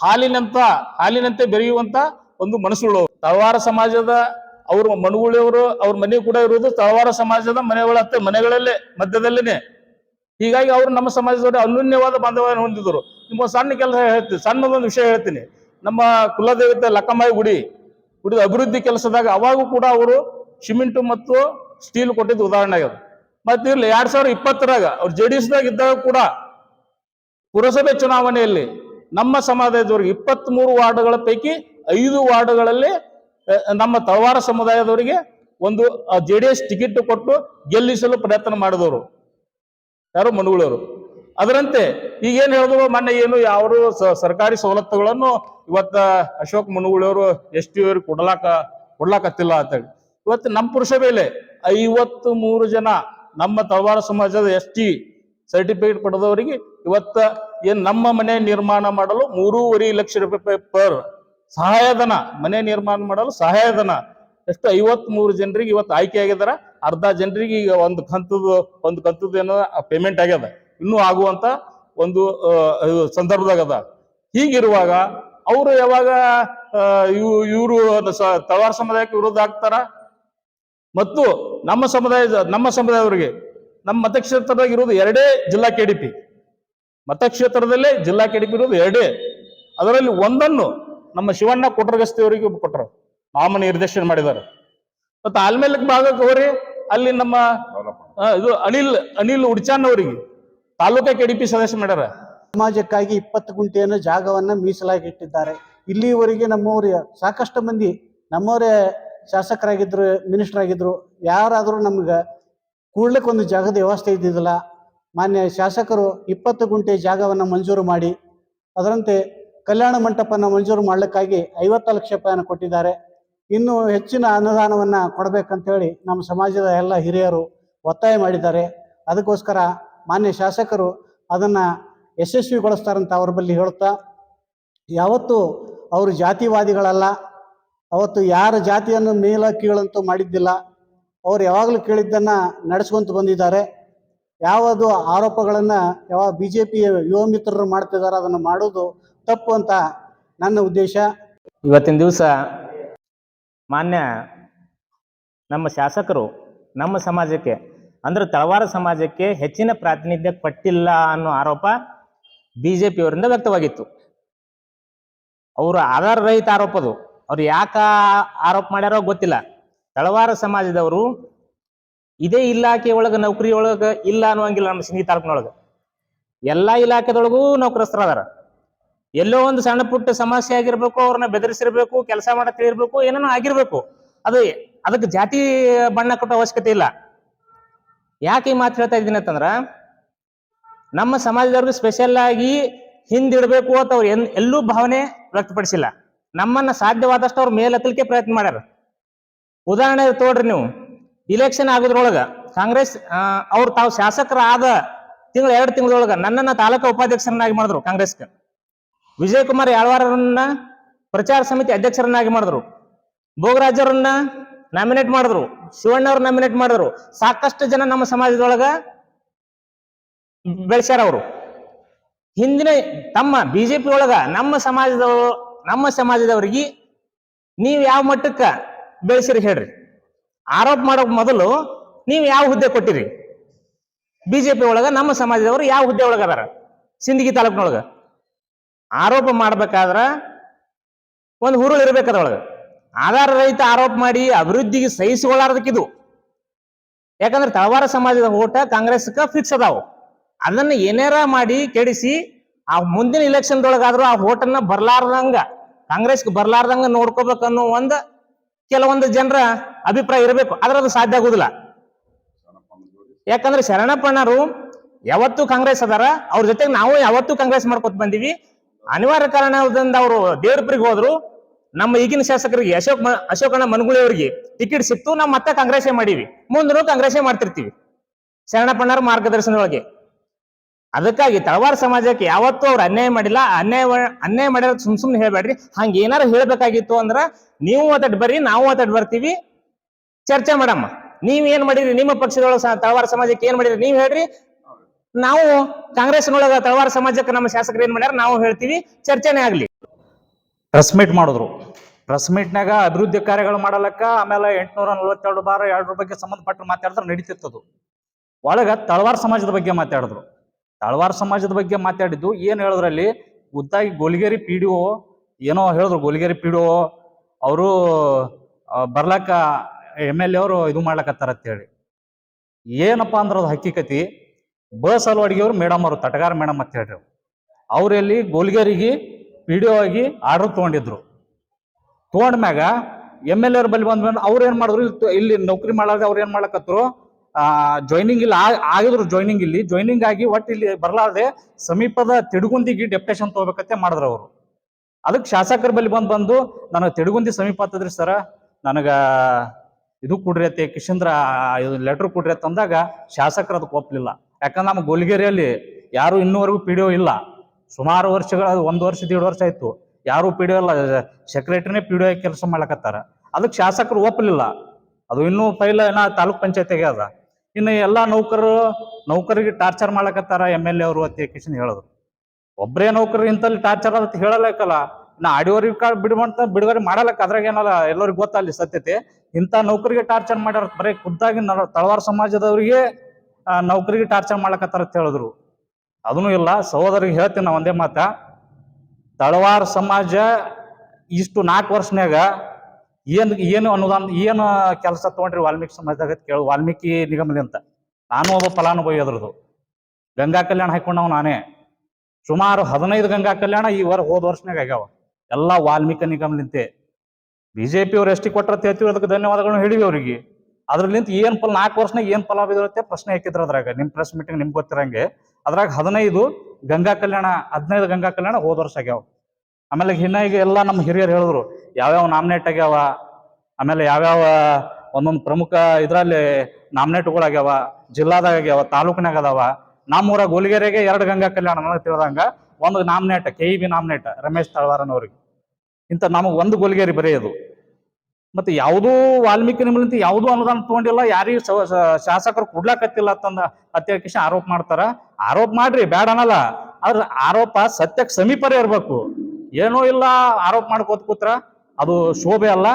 ಹಾಲಿನಂತ, ಹಾಲಿನಂತೆ ಬೆರೆಯುವಂತ ಒಂದು ಮನಸ್ಸುಗಳು. ತಳವಾರ ಸಮಾಜದ ಅವರು ಮನುಗುಳಿಯವರು ಅವ್ರ ಮನೆ ಕೂಡ ಇರುವುದು ತಳವಾರ ಸಮಾಜದ ಮನೆಗಳ ಮನೆಗಳಲ್ಲೇ, ಮಧ್ಯದಲ್ಲೇನೆ. ಹೀಗಾಗಿ ಅವರು ನಮ್ಮ ಸಮಾಜದವರು ಅನ್ಯೂನ್ಯವಾದ ಬಾಂಧವ್ಯವನ್ನು ಹೊಂದಿದ್ರು ನಿಮ್ಮ ಸಣ್ಣ ಕೆಲಸ ಹೇಳ್ತೀನಿ ಸಣ್ಣದೊಂದು ವಿಷಯ ಹೇಳ್ತೀನಿ. ನಮ್ಮ ಕುಲದೇವತೆ ಲಕ್ಕಮಾಯಿ ಗುಡಿ, ಗುಡಿದ ಅಭಿವೃದ್ಧಿ ಕೆಲಸದಾಗ ಅವಾಗೂ ಕೂಡ ಅವರು ಸಿಮೆಂಟು ಮತ್ತು ಸ್ಟೀಲ್ ಕೊಟ್ಟಿದ್ದು ಉದಾಹರಣೆ ಆಗ್ಯದ. ಮತ್ತೆ ಇರ್ಲಿ ಎರಡ್ ಸಾವಿರದ ಇಪ್ಪತ್ತರಾಗ ಅವ್ರು ಜೆ ಡಿ ಎಸ್ದಾಗ ಇದ್ದಾಗ ಕೂಡ ಪುರಸಭೆ ಚುನಾವಣೆಯಲ್ಲಿ ನಮ್ಮ ಸಮಾಜದವರಿಗೆ ಇಪ್ಪತ್ತ್ ಮೂರು ವಾರ್ಡ್ಗಳ ಪೈಕಿ ಐದು ವಾರ್ಡ್ಗಳಲ್ಲಿ ನಮ್ಮ ತಳವಾರ ಸಮುದಾಯದವರಿಗೆ ಒಂದು ಜೆ ಡಿ ಎಸ್ ಟಿಕೆಟ್ ಕೊಟ್ಟು ಗೆಲ್ಲಿಸಲು ಪ್ರಯತ್ನ ಮಾಡಿದವರು. ಯಾರು? ಮನುಗಳವರು ಅದರಂತೆ ಈಗ ಏನ್ ಹೇಳಿದ್ರು? ಮೊನ್ನೆ ಏನು ಯಾರು ಸರ್ಕಾರಿ ಸವಲತ್ತುಗಳನ್ನು ಇವತ್ತ ಅಶೋಕ್ ಮನುಗಳವರು ಎಸ್ ಟಿ ಅವ್ರಿಗೆ ಕೊಡ್ಲಾಕ, ಕೊಡ್ಲಾಕತ್ತಿಲ್ಲ ಅಂತೇಳಿ ಇವತ್ತು ನಮ್ಮ ಪುರಸಭೆಯಲ್ಲಿ ಐವತ್ತು ಮೂರು ಜನ ನಮ್ಮ ತಳವಾರ ಸಮಾಜದ ಎಸ್ ಟಿ ಸರ್ಟಿಫಿಕೇಟ್ ಪಡೆದವರಿಗೆ ಇವತ್ತ ಏನ್ ನಮ್ಮ ಮನೆ ನಿರ್ಮಾಣ ಮಾಡಲು ಮೂರೂವರೆ ಲಕ್ಷ ರೂಪಾಯಿ ಪರ್ ಸಹಾಯಧನ, ಮನೆ ನಿರ್ಮಾಣ ಮಾಡಲು ಸಹಾಯಧನ. ಎಷ್ಟು ಐವತ್ ಮೂರು ಜನರಿಗೆ ಇವತ್ತು ಆಯ್ಕೆ ಆಗಿದಾರ. ಅರ್ಧ ಜನರಿಗೆ ಈಗ ಒಂದು ಕಂತದ ಒಂದು ಕಂತದ ಏನೋ ಪೇಮೆಂಟ್ ಆಗ್ಯದ. ಇನ್ನೂ ಆಗುವಂತ ಒಂದು ಸಂದರ್ಭದಾಗ ಅದ. ಹೀಗಿರುವಾಗ ಅವರು ಯಾವಾಗ ಇವರು ತಳವಾರ ಸಮುದಾಯಕ್ಕೆ ವಿರೋಧ ಆಗ್ತಾರ? ಮತ್ತು ನಮ್ಮ ಸಮುದಾಯದ, ನಮ್ಮ ಸಮುದಾಯದವರಿಗೆ, ನಮ್ಮ ಮತಕ್ಷೇತ್ರದಾಗ ಇರೋದು ಎರಡೇ ಜಿಲ್ಲಾ ಕೆಡಿಪಿ ಮತಕ್ಷೇತ್ರದಲ್ಲೇ ಜಿಲ್ಲಾ ಕೆಡಿಪಿ ಇರೋದು ಎರಡೇ. ಅದರಲ್ಲಿ ಒಂದನ್ನು ನಮ್ಮ ಶಿವಣ್ಣ ಕೊಟ್ರಗಸ್ತಿಯವರಿಗೆ ಕೊಟ್ಟರು. ನಾಮ ನಿರ್ದೇಶನ ಮಾಡಿದ್ದಾರೆ. ಮತ್ತು ಆಲ್ಮೇಲಕ್ ಭಾಗಕ್ಕೆ ಹೋರಿ ಅಲ್ಲಿ ನಮ್ಮ ಇದು ಅನಿಲ್ ಅನಿಲ್ ಉಡ್ಚಾನ್ ಅವರಿಗೆ ತಾಲೂಕಾ ಕೆಡಿಪಿ ಸದಸ್ಯ ಮಾಡ್ಯಾರ. ಸಮಾಜಕ್ಕಾಗಿ ಇಪ್ಪತ್ತು ಗುಂಟೆಯನ್ನು ಜಾಗವನ್ನು ಮೀಸಲಾಗಿ ಇಟ್ಟಿದ್ದಾರೆ ಇಲ್ಲಿವರೆಗೆ ನಮ್ಮವ್ರ ಸಾಕಷ್ಟು ಮಂದಿ ನಮ್ಮವರೇ ಶಾಸಕರಾಗಿದ್ರು, ಮಿನಿಸ್ಟರ್ ಆಗಿದ್ರು, ಯಾರಾದರೂ ನಮ್ಗೆ ಕೂಡ್ಲಿಕ್ಕೆ ಒಂದು ಜಾಗದ ವ್ಯವಸ್ಥೆ ಇದ್ದಿದ್ದಿಲ್ಲ. ಮಾನ್ಯ ಶಾಸಕರು ಇಪ್ಪತ್ತು ಗುಂಟೆ ಜಾಗವನ್ನು ಮಂಜೂರು ಮಾಡಿ, ಅದರಂತೆ ಕಲ್ಯಾಣ ಮಂಟಪನ ಮಂಜೂರು ಮಾಡಲಿಕ್ಕಾಗಿ ಐವತ್ತು ಲಕ್ಷ ರೂಪಾಯಿಯನ್ನು ಕೊಟ್ಟಿದ್ದಾರೆ. ಇನ್ನೂ ಹೆಚ್ಚಿನ ಅನುದಾನವನ್ನು ಕೊಡಬೇಕಂತೇಳಿ ನಮ್ಮ ಸಮಾಜದ ಎಲ್ಲ ಹಿರಿಯರು ಒತ್ತಾಯ ಮಾಡಿದ್ದಾರೆ. ಅದಕ್ಕೋಸ್ಕರ ಮಾನ್ಯ ಶಾಸಕರು ಅದನ್ನು ಯಶಸ್ವಿಗೊಳಿಸ್ತಾರಂತ ಅವ್ರ ಬಳಿ ಹೇಳ್ತಾ ಯಾವತ್ತೂ ಅವರು ಜಾತಿವಾದಿಗಳಲ್ಲ, ಅವತ್ತು ಯಾರ ಜಾತಿಯನ್ನು ಮೇಲ ಕೀಳಂತೂ ಮಾಡಿದ್ದಿಲ್ಲ, ಅವ್ರು ಯಾವಾಗಲೂ ಕೇಳಿದ್ದನ್ನು ನಡೆಸ್ಕೊಂತ ಬಂದಿದ್ದಾರೆ. ಯಾವುದು ಆರೋಪಗಳನ್ನು ಯಾವ ಬಿ ಜೆ ಪಿ ಯುವ ಮಿತ್ರರು ಮಾಡ್ತಿದ್ದಾರೆ ಅದನ್ನು ಮಾಡೋದು ತಪ್ಪು ಅಂತ ನನ್ನ ಉದ್ದೇಶ. ಇವತ್ತಿನ ದಿವಸ ಮಾನ್ಯ ನಮ್ಮ ಶಾಸಕರು ನಮ್ಮ ಸಮಾಜಕ್ಕೆ, ಅಂದ್ರೆ ತಳವಾರ ಸಮಾಜಕ್ಕೆ ಹೆಚ್ಚಿನ ಪ್ರಾತಿನಿಧ್ಯ ಕೊಟ್ಟಿಲ್ಲ ಅನ್ನೋ ಆರೋಪ ಬಿ ಜೆ ಪಿಯವರಿಂದ ವ್ಯಕ್ತವಾಗಿತ್ತು. ಅವರ ಆಧಾರ ರಹಿತ ಆರೋಪ ಅದು. ಅವ್ರು ಯಾಕ ಆರೋಪ ಮಾಡ್ಯಾರೋ ಗೊತ್ತಿಲ್ಲ. ತಳವಾರ ಸಮಾಜದವರು ಇದೇ ಇಲಾಖೆ ಒಳಗೆ, ನೌಕರಿ ಒಳಗೆ ಇಲ್ಲ ಅನ್ನುವಂಗಿಲ್ಲ ನಮ್ಮ ಸಿಂಗಿ ತಾಲೂಕಿನೊಳಗೆ. ಎಲ್ಲಾ ಇಲಾಖೆದೊಳಗೂ ನೌಕರಸ್ಥರ ಅದಾರ ಎಲ್ಲೋ ಒಂದು ಸಣ್ಣ ಪುಟ್ಟ ಸಮಸ್ಯೆ ಆಗಿರ್ಬೇಕು, ಅವ್ರನ್ನ ಬೆದರಿಸಿರ್ಬೇಕು, ಕೆಲಸ ತಿಳಿರ್ಬೇಕು, ಏನೇನೋ ಆಗಿರ್ಬೇಕು. ಅದು ಅದಕ್ಕೆ ಜಾತಿ ಬಣ್ಣ ಕೊಟ್ಟೋ ಅವಶ್ಯಕತೆ ಇಲ್ಲ. ಯಾಕೆ ಈ ಮಾತು ಹೇಳ್ತಾ ಇದ್ದೀನಿ ಅಂತಂದ್ರ, ನಮ್ಮ ಸಮಾಜದವ್ರಿಗೆ ಸ್ಪೆಷಲ್ ಆಗಿ ಹಿಂದಿಡ್ಬೇಕು ಅಂತ ಅವ್ರು ಎನ್, ಎಲ್ಲೂ ಭಾವನೆ ವ್ಯಕ್ತಪಡಿಸಿಲ್ಲ. ನಮ್ಮನ್ನ ಸಾಧ್ಯವಾದಷ್ಟು ಅವ್ರ ಮೇಲೆತ್ತಲಿಕ್ಕೆ ಪ್ರಯತ್ನ ಮಾಡ್ಯಾರ. ಉದಾಹರಣೆ ತೋಡ್ರಿ ನೀವು. ಇಲೆಕ್ಷನ್ ಆಗೋದ್ರೊಳಗ ಕಾಂಗ್ರೆಸ್ ಅವ್ರು ತಾವು ಶಾಸಕರಾದ ತಿಂಗಳ ಎರಡು ತಿಂಗಳೊಳಗ ನನ್ನನ್ನ ತಾಲೂಕು ಉಪಾಧ್ಯಕ್ಷರನ್ನಾಗಿ ಮಾಡಿದ್ರು ಕಾಂಗ್ರೆಸ್ಗೆ. ವಿಜಯ್ ಕುಮಾರ್ ಯಾಳ್ವಾರರನ್ನ ಪ್ರಚಾರ ಸಮಿತಿ ಅಧ್ಯಕ್ಷರನ್ನಾಗಿ ಮಾಡಿದ್ರು. ಭೋಗರಾಜರನ್ನ ನಾಮಿನೇಟ್ ಮಾಡಿದ್ರು. ಶಿವಣ್ಣ ನಾಮಿನೇಟ್ ಮಾಡಿದ್ರು. ಸಾಕಷ್ಟು ಜನ ನಮ್ಮ ಸಮಾಜದೊಳಗ ಬೆಳೆಸ್ಯಾರ ಅವರು. ಹಿಂದಿನ ತಮ್ಮ ಬಿಜೆಪಿ ಒಳಗ ನಮ್ಮ ಸಮಾಜದ ನಮ್ಮ ಸಮಾಜದವರಿಗೆ ನೀವು ಯಾವ ಮಟ್ಟಕ್ಕ ಬೆಳೆಸಿರಿ ಹೇಳ್ರಿ. ಆರೋಪ ಮಾಡೋ ಮೊದಲು ನೀವು ಯಾವ ಹುದ್ದೆ ಕೊಟ್ಟಿರಿ? ಬಿಜೆಪಿ ಒಳಗ, ನಮ್ಮ ಸಮಾಜದವರು ಯಾವ ಹುದ್ದೆ ಒಳಗ ಅದಾರ? ಸಿಂದಗಿ ತಾಲೂಕಿನೊಳಗ. ಆರೋಪ ಮಾಡ್ಬೇಕಾದ್ರ ಒಂದು ಹುರುಳು ಇರ್ಬೇಕು ಅದ್ರೊಳಗ. ಆಧಾರ ರೈತ ಆರೋಪ ಮಾಡಿ ಅಭಿವೃದ್ಧಿಗೆ ಸಹಿಸಿಕೊಳ್ಳಾರ್ದಕ್ಕಿದು ಯಾಕಂದ್ರೆ ತಳವಾರ ಸಮಾಜದ ಓಟ ಕಾಂಗ್ರೆಸ್ಗೆ ಫಿಕ್ಸ್ ಅದಾವು. ಅದನ್ನ ಏನಾರ ಮಾಡಿ ಕೆಡಿಸಿ ಆ ಮುಂದಿನ ಇಲೆಕ್ಷನ್ದೊಳಗಾದ್ರೂ ಆ ಓಟನ್ನ ಬರ್ಲಾರ್ದಂಗ ಕಾಂಗ್ರೆಸ್ಗೆ ಬರ್ಲಾರ್ದಂಗ ನೋಡ್ಕೋಬೇಕನ್ನೋ ಒಂದ್ ಕೆಲವೊಂದು ಜನರ ಅಭಿಪ್ರಾಯ ಇರಬೇಕು, ಆದ್ರೆ ಅದು ಸಾಧ್ಯ ಆಗುದಿಲ್ಲ. ಯಾಕಂದ್ರೆ ಶರಣಪ್ಪಣ್ಣರು ಯಾವತ್ತೂ ಕಾಂಗ್ರೆಸ್ ಅದಾರ, ಅವ್ರ ಜೊತೆಗೆ ನಾವು ಯಾವತ್ತೂ ಕಾಂಗ್ರೆಸ್ ಮಾಡ್ಕೊತ ಬಂದಿವಿ. ಅನಿವಾರ್ಯ ಕಾರಣದಿಂದ ಅವರು ದೇವ್ರಪುರಿಗೆ ಹೋದ್ರು. ನಮ್ಮ ಈಗಿನ ಶಾಸಕರಿಗೆ, ಅಶೋಕ್ ಅಶೋಕಣ್ಣ ಮನಗುಳಿ ಅವರಿಗೆ ಟಿಕೆಟ್ ಸಿಕ್ತು, ನಾವು ಮತ್ತೆ ಕಾಂಗ್ರೆಸ್ ಮಾಡೀವಿ. ಮುಂದೂ ಕಾಂಗ್ರೆಸ್ ಮಾಡ್ತಿರ್ತೀವಿ. ಶರಣಪ್ಪಣ್ಣರ ಮಾರ್ಗದರ್ಶನದೊಳಗೆ. ಅದಕ್ಕಾಗಿ ತಳವಾರ ಸಮಾಜಕ್ಕೆ ಯಾವತ್ತೂ ಅವ್ರು ಅನ್ಯಾಯ ಮಾಡಿಲ್ಲ, ಅನ್ಯಾಯ ಅನ್ಯಾಯ ಮಾಡಿರೋ ಸುಮ್ ಸುಮ್ನೆ ಹೇಳ್ಬೇಡ್ರಿ. ಹಂಗ ಏನಾರು ಹೇಳ್ಬೇಕಾಗಿತ್ತು ಅಂದ್ರ ನೀವು ಒತ್ತಡ್ ಬರ್ರಿ, ನಾವು ಒತ್ತಡ್ ಬರ್ತೀವಿ. ಚರ್ಚೆ ಮಾಡಮ್ಮ. ನೀವ್ ಏನ್ ಮಾಡಿದ್ರಿ ನಿಮ್ಮ ಪಕ್ಷದೊಳಗೆ ತಳವಾರ ಸಮಾಜಕ್ಕೆ ಏನ್ ಮಾಡಿದ್ರಿ ನೀವ್ ಹೇಳ್ರಿ. ನಾವು ಕಾಂಗ್ರೆಸ್ನೊಳಗ ತಳವಾರ ಸಮಾಜಕ್ಕೆ ನಮ್ಮ ಶಾಸಕರು ಏನ್ ಮಾಡ್ಯಾರ, ನಾವು ಹೇಳ್ತೀವಿ. ಚರ್ಚೆನೇ ಆಗ್ಲಿ. ಪ್ರೆಸ್ ಮೀಟ್ ಮಾಡಿದ್ರು. ಪ್ರೆಸ್ ಮೀಟ್ನಾಗ ಅಭಿವೃದ್ಧಿ ಕಾರ್ಯಗಳು ಮಾಡಲಕ್ಕ ಆಮೇಲೆ ಎಂಟ್ನೂರ ನಲ್ವತ್ತೆರಡು ಬಾರ ಎರಡರ ಬಗ್ಗೆ ಸಂಬಂಧಪಟ್ಟ ಮಾತಾಡಿದ್ರೆ ನಡೀತಿರ್ತದು. ಒಳಗ ತಳವಾರ ಸಮಾಜದ ಬಗ್ಗೆ ಮಾತಾಡಿದ್ರು. ತಳವಾರ ಸಮಾಜದ ಬಗ್ಗೆ ಮಾತಾಡಿದ್ದು, ಏನು ಹೇಳಿದ್ರಲ್ಲಿ, ಉದ್ದಾಗಿ ಗೋಲ್ಗೇರಿ ಪಿ ಡಿ ಒ, ಏನೋ ಹೇಳಿದ್ರು ಗೋಲ್ಗೇರಿ ಪಿ ಡಿ ಒ, ಅವರು ಬರ್ಲಾಕ ಎಂ ಎಲ್ ಎ ಅವರು ಇದು ಮಾಡ್ಲಕತ್ತಾರ ಅಂತೇಳಿ. ಏನಪ್ಪಾ ಅಂದ್ರೆ ಅದು ಹಕ್ಕಿಕತಿ ಬಸ್ ಅವ್ರು ಮೇಡಮ್ ಅವರು, ತಟಗಾರ ಮೇಡಮ್ ಅಂತ ಹೇಳ್ರಿ ಅವ್ರು. ಎಲ್ಲಿ ಗೋಲಿಗೇರಿಗೆ ಪಿ ಡಿ ಓ ಆಗಿ ಆರ್ಡರ್ ತೊಗೊಂಡಿದ್ರು. ತೊಗೊಂಡ್ಮ್ಯಾಗ ಎಂ ಎಲ್ ಎರ್ ಬಳಿ ಬಂದ್ಮೇಲೆ ಅವ್ರು ಏನ್ ಮಾಡಿದ್ರು ಇಲ್ಲಿ ನೌಕರಿ ಮಾಡಾರ್ದೆ ಅವ್ರು ಏನ್ ಮಾಡ್ಲಕತ್ರು ಆ ಜಾಯ್ನಿಂಗ್ ಇಲ್ಲಿ ಆಗಿದ್ರು ಜಾಯ್ನಿಂಗ್ ಇಲ್ಲಿ. ಜಾಯ್ನಿಂಗ್ ಆಗಿ ಒಟ್ಟು ಇಲ್ಲಿ ಬರ್ಲಾರ್ದೆ ಸಮೀಪದ ತಿಡುಗುಂದಿಗೆ ಡೆಪ್ಟೇಷನ್ ತಗೋಬೇಕಂತೆ ಮಾಡಿದ್ರು ಅವರು. ಅದಕ್ಕೆ ಶಾಸಕರ ಬಳಿ ಬಂದು ಬಂದು, ನನಗೆ ತಿಡುಗುಂದಿ ಸಮೀಪ ಆತದ್ರಿ ಸರ ನನಗ ಇದು ಕೊಡ್ರಿ ಅತ್ತೆ, ಕಿಶಂದ್ರ ಲೆಟರ್ ಕೊಡ್ರಿ ಅಂತ ಅಂದಾಗ ಶಾಸಕರು ಅದಕ್ಕೆ ಒಪ್ಪಲಿಲ್ಲ ಯಾಕಂದ್ರೆ ನಮ್ಮ ಗೋಲ್ಗೇರಿಯಲ್ಲಿ ಯಾರು ಇನ್ನೂವರೆಗೂ ಪಿ ಡಿ ಒ ಇಲ್ಲ. ಸುಮಾರು ವರ್ಷಗಳ, ಒಂದು ವರ್ಷ ಎರಡು ವರ್ಷ ಆಯ್ತು. ಯಾರು ಪಿ ಡಿ ಒ ಇಲ್ಲ ಸೆಕ್ರೆಟರಿನೇ ಪಿ ಡಿ ಒ ಕೆಲಸ ಮಾಡ್ಲಕತ್ತಾರ. ಅದಕ್ಕೆ ಶಾಸಕರು ಒಪ್ಪಲಿಲ್ಲ ಅದು ಇನ್ನೂ ಫೈಲ್ ಏನ ತಾಲೂಕ್ ಪಂಚಾಯತಿಗೆ ಅದ. ಇನ್ನು ಎಲ್ಲಾ ನೌಕರರು ನೌಕರಿಗೆ ಟಾರ್ಚರ್ ಮಾಡ್ಲಕತ್ತಾರ ಎಂ ಎಲ್ ಎ ಅವರು ಅತಿ ಕಿಶನ್ ಹೇಳಿದ್ರು ಒಬ್ಬರೇ ನೌಕರರು ಇಂತಲ್ಲಿ ಟಾರ್ಚರ್ ಅಂತ ಹೇಳಲಕ್ಕಲ್ಲ ಇನ್ನು ಆಡಿಯೋರಿಗೆ ಕಾರ್ಡ್ ಬಿಡುವಂತ ಬಿಡುಗಡೆ ಮಾಡಲಕ್ಕ ಅದ್ರಾಗ ಏನಲ್ಲ ಎಲ್ಲರಿಗೂ ಗೊತ್ತಲ್ಲಿ ಸತ್ಯತೆ. ಇಂಥ ನೌಕರಿಗೆ ಟಾರ್ಚರ್ ಮಾಡ್ಯಾರ ಬರೀ ಖುದ್ದಾಗಿ ನ- ತಳವಾರ ಸಮಾಜದವರಿಗೆ ನೌಕರಿಗೆ ಟಾರ್ಚರ್ ಮಾಡ್ಲಕತ್ತಾರ ಅಂತ ಹೇಳಿದ್ರು. ಅದನ್ನು ಇಲ್ಲ, ಸಹೋದರಿಗೆ ಹೇಳ್ತೀನಿ ನಾ ಒಂದೇ ಮಾತ. ತಳವಾರ ಸಮಾಜ ಇಷ್ಟು ನಾಲ್ಕು ವರ್ಷನ್ಯಾಗ ಏನು ಏನು ಅನುದಾನ, ಏನು ಕೆಲಸ ತೊಗೊಂಡ್ರಿ ವಾಲ್ಮೀಕಿ ಸಮಾಜದಾಗ ಕೇಳು, ವಾಲ್ಮೀಕಿ ನಿಗಮದಿಂದ ನಾನು ಒಬ್ಬ ಫಲಾನುಭವಿ ಅದ್ರದ್ದು ಗಂಗಾ ಕಲ್ಯಾಣ ಹಾಕೊಂಡವ್ ನಾನೇ. ಸುಮಾರು ಹದಿನೈದು ಗಂಗಾ ಕಲ್ಯಾಣ ಈ ವರ್, ಹೋದ ವರ್ಷನಾಗ ಆಗ್ಯಾವ. ಎಲ್ಲ ವಾಲ್ಮೀಕಿ ನಿಗಮದಿಂತೆ ಬಿ ಜೆ ಪಿ ಅವ್ರು ಎಷ್ಟು ಕೊಟ್ಟರು ಹೇಳ್ತೀವಿ, ಅದಕ್ಕೆ ಧನ್ಯವಾದಗಳನ್ನ ಹೇಳಿವಿ ಅವ್ರಿಗೆ. ಅದ್ರಲ್ಲಿಂತ ಏನು ಫಲ, ನಾಲ್ಕು ವರ್ಷನಾಗ ಏನು ಫಲ ಬಿದ್ದಿರುತ್ತೆ ಪ್ರಶ್ನೆ ಹಾಕಿದ್ರು ಅದ್ರಾಗ. ನಿಮ್ಮ ಪ್ರೆಸ್ ಮೀಟಿಂಗ್ ನಿಮ್ಗೆ ಗೊತ್ತಿರಂಗೆ. ಅದ್ರಾಗ ಹದಿನೈದು ಗಂಗಾ ಕಲ್ಯಾಣ, ಹದಿನೈದು ಗಂಗಾ ಕಲ್ಯಾಣ ಹೋದ ವರ್ಷ ಆಗ್ಯಾವ. ಆಮೇಲೆ ಹಿನ್ನ ಎಲ್ಲ ನಮ್ಮ ಹಿರಿಯರು ಹೇಳಿದ್ರು, ಯಾವ್ಯಾವ ನಾಮಿನೇಟ್ ಆಗ್ಯಾವ, ಆಮೇಲೆ ಯಾವ್ಯಾವ ಒಂದೊಂದು ಪ್ರಮುಖ ಇದರಲ್ಲಿ ನಾಮಿನೇಟ್ಗಳು ಆಗ್ಯಾವ, ಜಿಲ್ಲಾದಾಗ ಆಗ್ಯಾವ, ತಾಲೂಕಿನಾಗ ಅದಾವ ನಮ್ಮೂರ ಗೋಲಿಗೆರೆಗೆ ಎರಡು ಗಂಗಾ ಕಲ್ಯಾಣ ನನಗೆ ತಿಳಿದಂಗ ಒಂದು nominate K E B nominate Ramesh ತಳವಾರನವ್ರಿಗೆ. ಇಂಥ ನಮಗೆ ಒಂದು ಗೋಲಿಗೆರೆ ಬರೆಯೋದು ಮತ್ತೆ ಯಾವುದೂ ವಾಲ್ಮೀಕಿ ನಿಮ್ಮಲಿಂತ ಯಾವುದೂ ಅನುದಾನ ತಗೊಂಡಿಲ್ಲ ಯಾರಿಗೂ ಶಾಸಕರು ಕೊಡ್ಲಾಕತ್ತಿಲ್ಲ ಅಂತಂದ ಅತ್ಯಕ್ಷ ಆರೋಪ ಮಾಡ್ತಾರ. ಆರೋಪ ಮಾಡ್ರಿ ಬ್ಯಾಡ ಅನ್ನಲ್ಲ ಆದ್ರೆ ಆರೋಪ ಸತ್ಯಕ್ಕೆ ಸಮೀಪರೇ ಇರ್ಬೇಕು. ಏನೂ ಇಲ್ಲ ಆರೋಪ ಮಾಡ್ಕೋತ ಕೂತ್ರ ಅದು ಶೋಭೆ ಅಲ್ಲ.